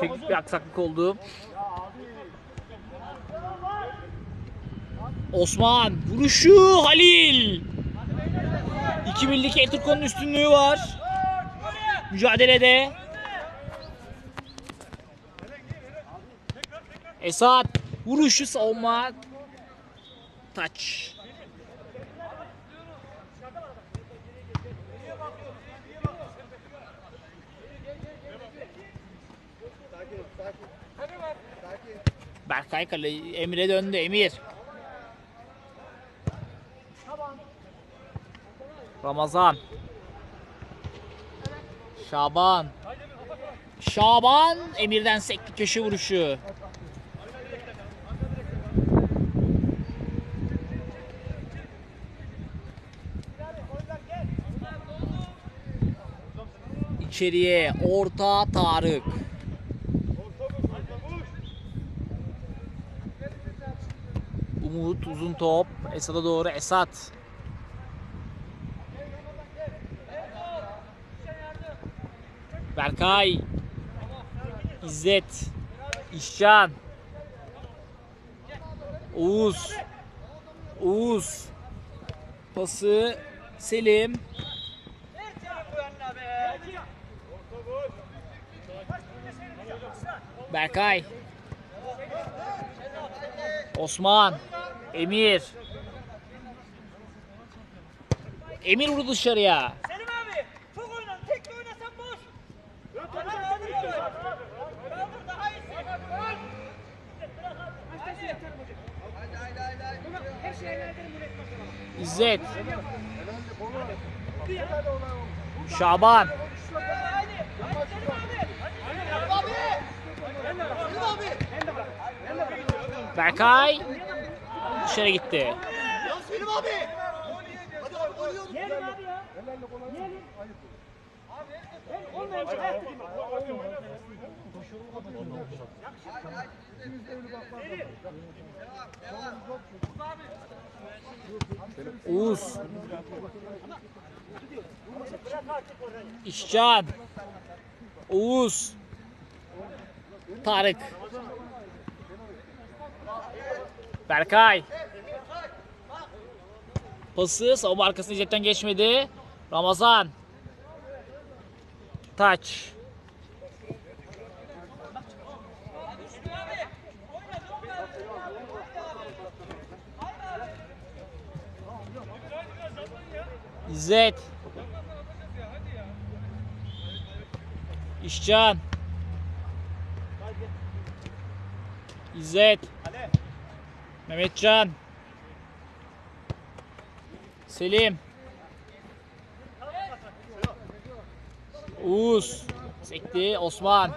Teknik bir aksaklık oldu. Osman vuruşu Halil. 2 birlik Eturko'nun üstünlüğü var. Mücadelede. Esat vuruşu savunma. Taç. Berkay kale Emir'e döndü Emir. Ramazan. Şaban. Şaban Emir'den sekti köşe vuruşu. İçeriye orta Tarık. Umut uzun top. Esat'a doğru Esat. Berkay. İzzet. İşcan. Oğuz. Oğuz. Pası Selim. Berkay. Osman. Emir. Emir vurdu dışarıya. Selim abi çok oynan. Tek de oynasan boş. Bana kaldır abi. Kaldır daha iyisin. İzzet. Şaban. Berkay. Dışarı gitti. Yiyelim abi ya. Yiyelim. Ben olmayınca hayatta değil mi? Uğuz. İşcan. Uğuz. Tarık. Berkay. Pası savunma arkasına cepten geçmedi. Ramazan. Taç. İzzet. İşcan. İzzet. Mehmetcan. Selim. Uğuz. Sekti. Osman.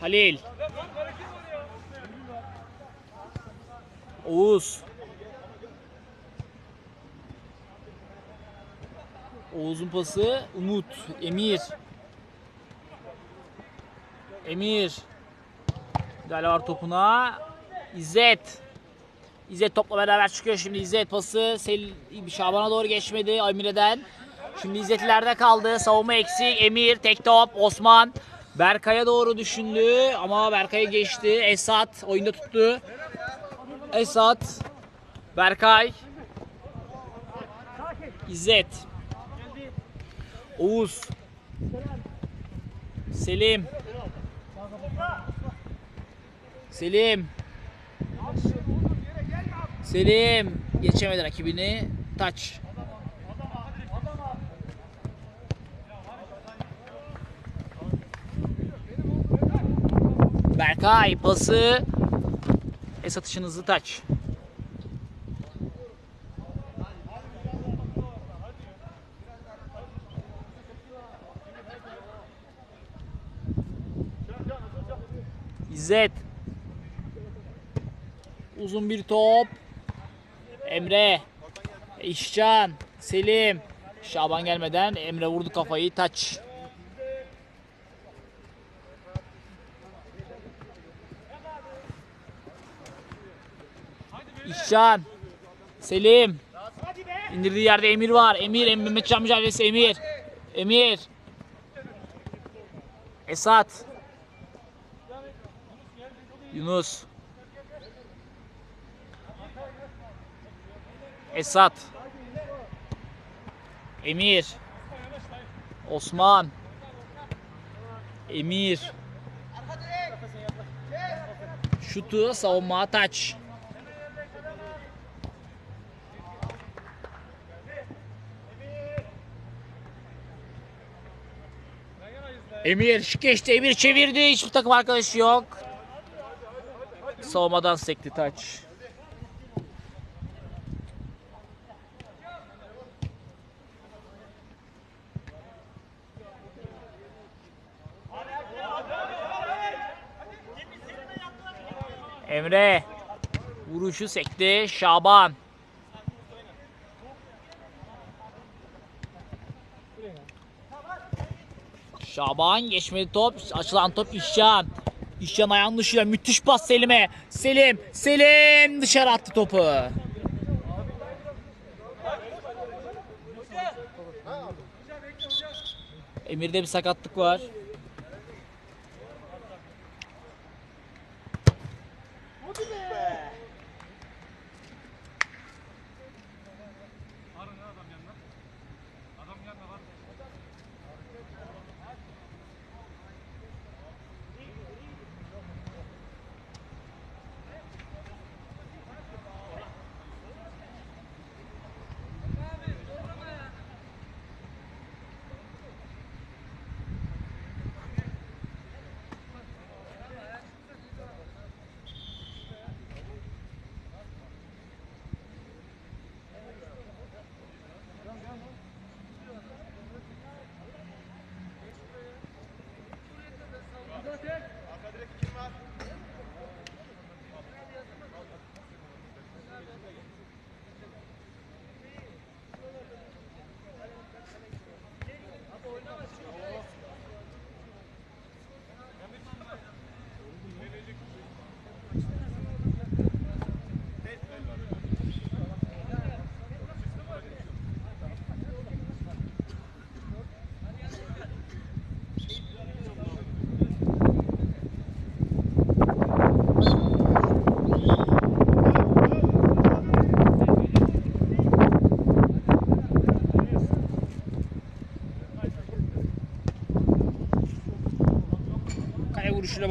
Halil. Oğuz. Oğuz'un pası Umut, Emir. Emir. Müdahale topuna. İzzet. İzzet topla beraber çıkıyor şimdi İzzet pası Sel Şaban'a doğru geçmedi Emir'den. Şimdi İzzet kaldı. Savunma eksik. Emir tek top. Osman Berkay'a doğru düşündü ama Berkay'ı geçti. Esat oyunda tuttu. Esat Berkay İzzet Oğuz Selim Selim. Selim. Geçemedi rakibini. Taç. Berkay pası. Es atışın hızlı taç İzzet. Uzun bir top. Emre. İşcan. Selim. Şaban gelmeden Emre vurdu kafayı. Taç. İşcan. Selim. İndirdiği yerde Emir var. Emir, Emir Mehmetcan mücadelesi Emir. Emir. Esat. Yunus. Esat. Emir. Osman. Emir. Şutu savunma taç. Emir geçti. Emir çevirdi. Hiçbir takım arkadaşı yok. Savunmadan sekti taç. Emre vuruşu sekti. Şaban. Şaban geçmedi top. Açılan top İşcan. İşcan ayağının dışıyla müthiş pas Selim'e. Selim, Selim dışarı attı topu. Emir'de bir sakatlık var. Benedict.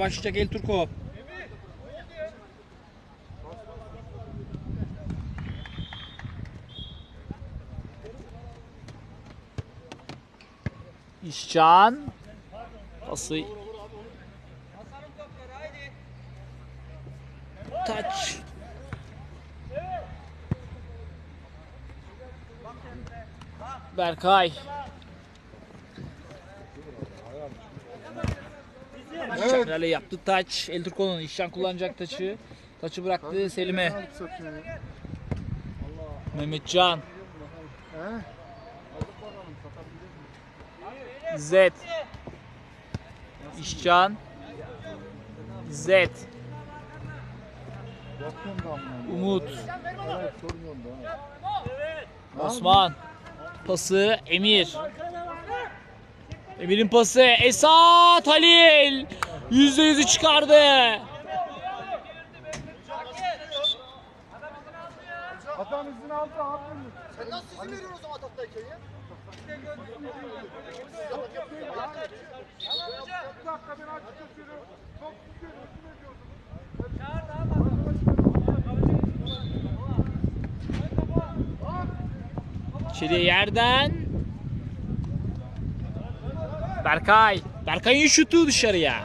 Başlayacak El Turko. İşcan. Pası. Taç. Berkay. Evet. Lale yaptı taç. El Turko'nun işten kullanacak taçı. Taçı bıraktı Selim'e. Mehmetcan. İzzet. İşcan. İzzet. Umut. Osman. Pası Emir. Emir'in pası Esat Halil. Yüzde yüzü çıkardı. Adam izin aldı. Sen nasıl izin veriyorsun o zaman ataktayken ya? Dakika ben açık tutuyorum. Çok tutuyorum. izin ediyordum. İçeriye yerden. Berkay. Berkay'ın şutu dışarıya.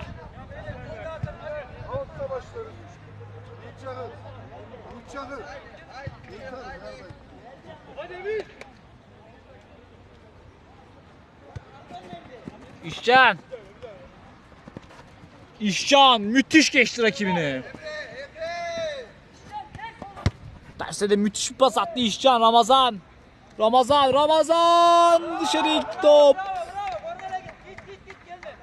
İşcan. İşcan müthiş geçti rakibini. Terse de müthiş bir pas attı İşcan Ramazan. Ramazan Ramazan dışarı ilk top. Bravo bravo. Kornere git. Git git git gelme.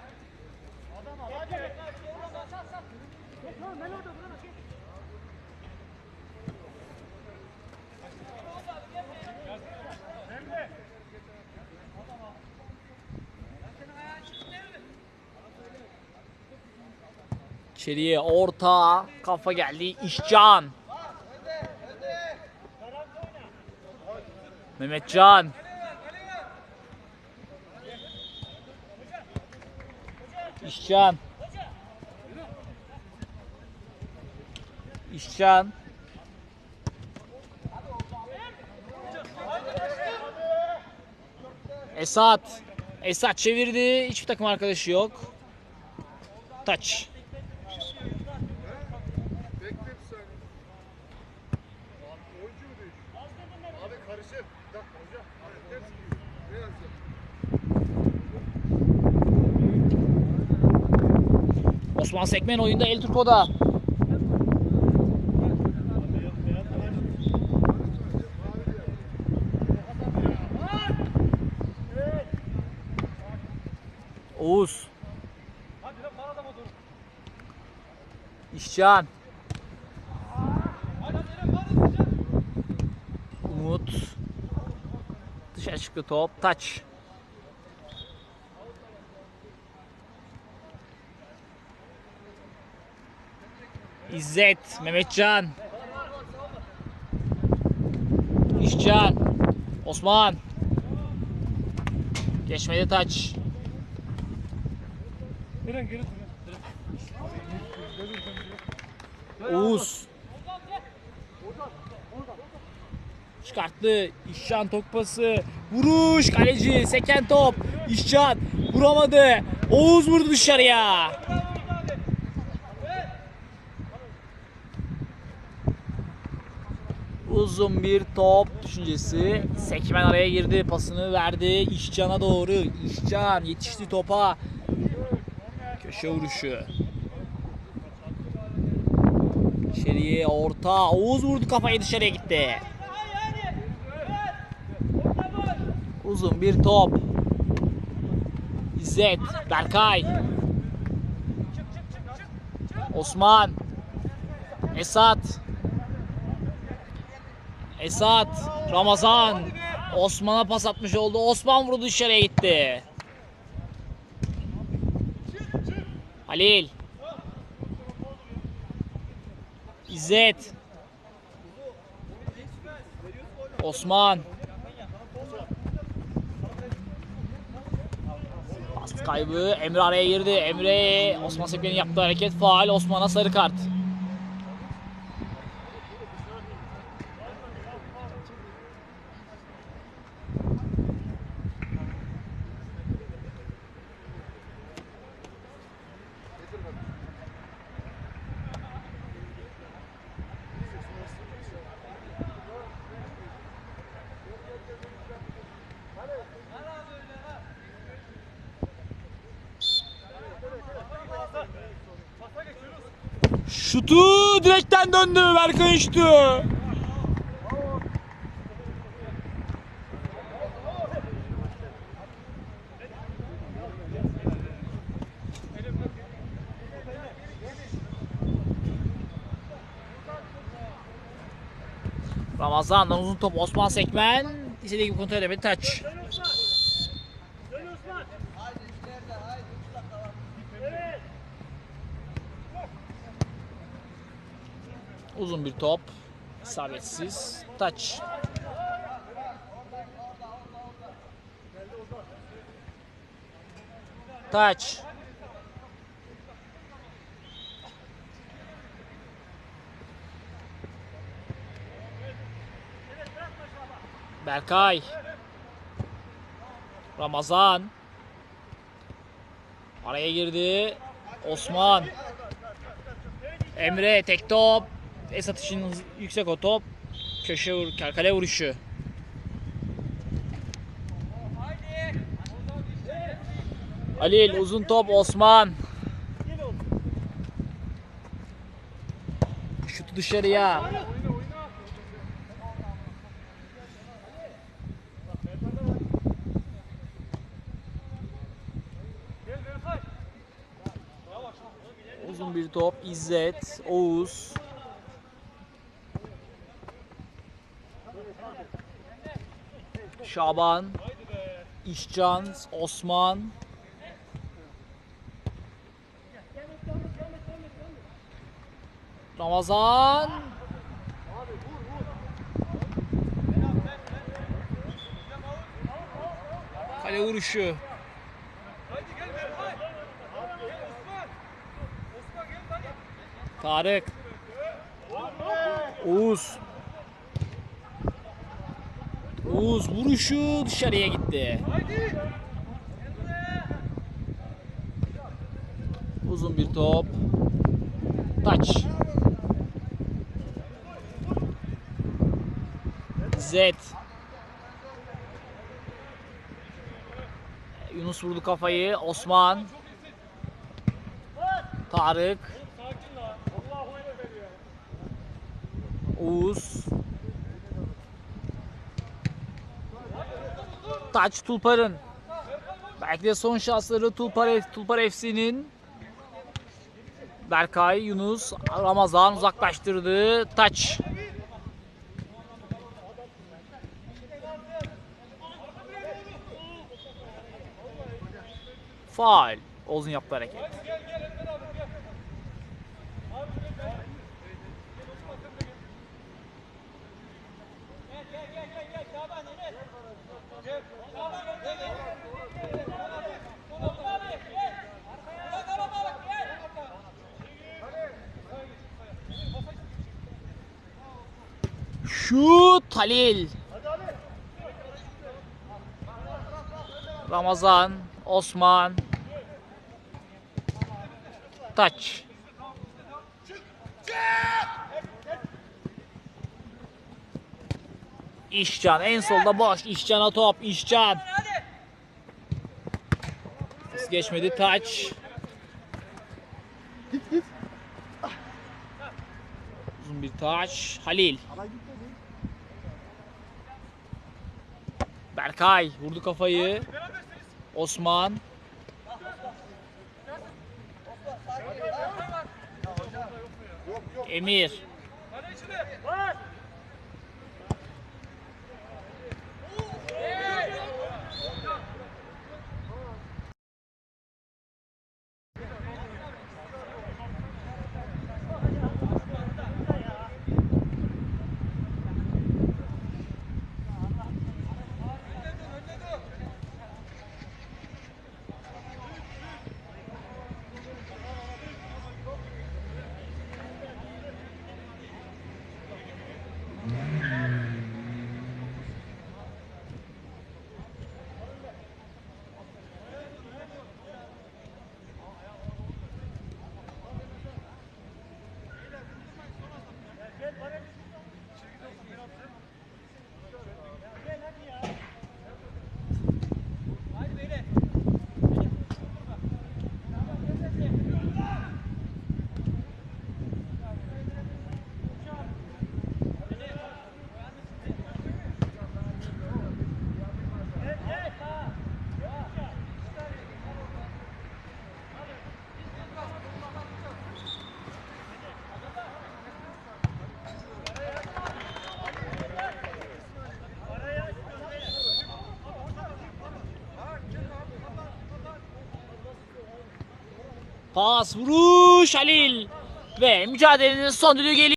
İçeriye orta kafa geldi İşcan. Mehmetcan. İşcan. İşcan. Esat. Esat çevirdi. Hiçbir takım arkadaşı yok. Taç. Bekle bir saniye. Oyuncu mu değil? Abi karışır. Bir dakika hocam. Ters gidiyor. Ne yazıyor? Osman Sekmen oyunda El Turco'da. Oğuz. İşcan. Umut. Dışarı çıktı top. Taç. İzzet, Mehmetcan. İşcan. Osman. Geçmedi taç. Oğuz. Çıkarttı. İşcan top pası. Vuruş. Kaleci. Seken top. İşcan. Vuramadı. Oğuz vurdu dışarıya. Uzun bir top düşüncesi. Sekmen araya girdi. Pasını verdi. İşcan'a doğru. İşcan yetişti topa. Köşe vuruşu. İçeriye orta. Oğuz vurdu kafayı dışarıya gitti. Uzun bir top. İzzet. Berkay. Osman. Esat. Esat, Ramazan, Osman'a pas atmış oldu. Osman vurdu dışarıya gitti. Halil. İzzet. Osman. Pas kaybı. Emre araya girdi. Emre Osman Sekmen'in yaptığı hareket faal. Osman'a sarı kart. Şutu direkten döndü. Berkay uçtu. Ramazan'dan uzun top Osman Sekmen. İstediği gibi kontrol edemedi. Taç. Uzun bir top. İsabetsiz. Taç. Taç. Berkay. Ramazan. Araya girdi. Osman. Emre tek top. Esat için hız- yüksek o top. Köşe vur, kale vuruşu. Halil uzun top Osman. Şutu dışarıya. Uzun bir top İzzet, Oğuz. Şaban, İşcan, Osman. Ramazan. Kale vuruşu. Tarık. Oğuz. Oğuz vuruşu dışarıya gitti. Uzun bir top. Taç. Zed. Yunus vurdu kafayı. Osman. Tarık. Oğuz. Taç Tulpar'ın. Belki de son şansları Tulpar, Tulpar FC'nin. Berkay, Yunus, Ramazan uzaklaştırdı. Taç. Faal. Oğuz'un yaptığı hareket. Şut Halil. Ramazan, Osman. Taç. İşcan en solda boş. İşcan'a top. İşcan. Pas geçmedi. Taç. Uzun bir taç. Halil. Berkay vurdu kafayı. Osman. Emir. Pas vuruş Halil ve mücadelenin son düdüğü geliyor.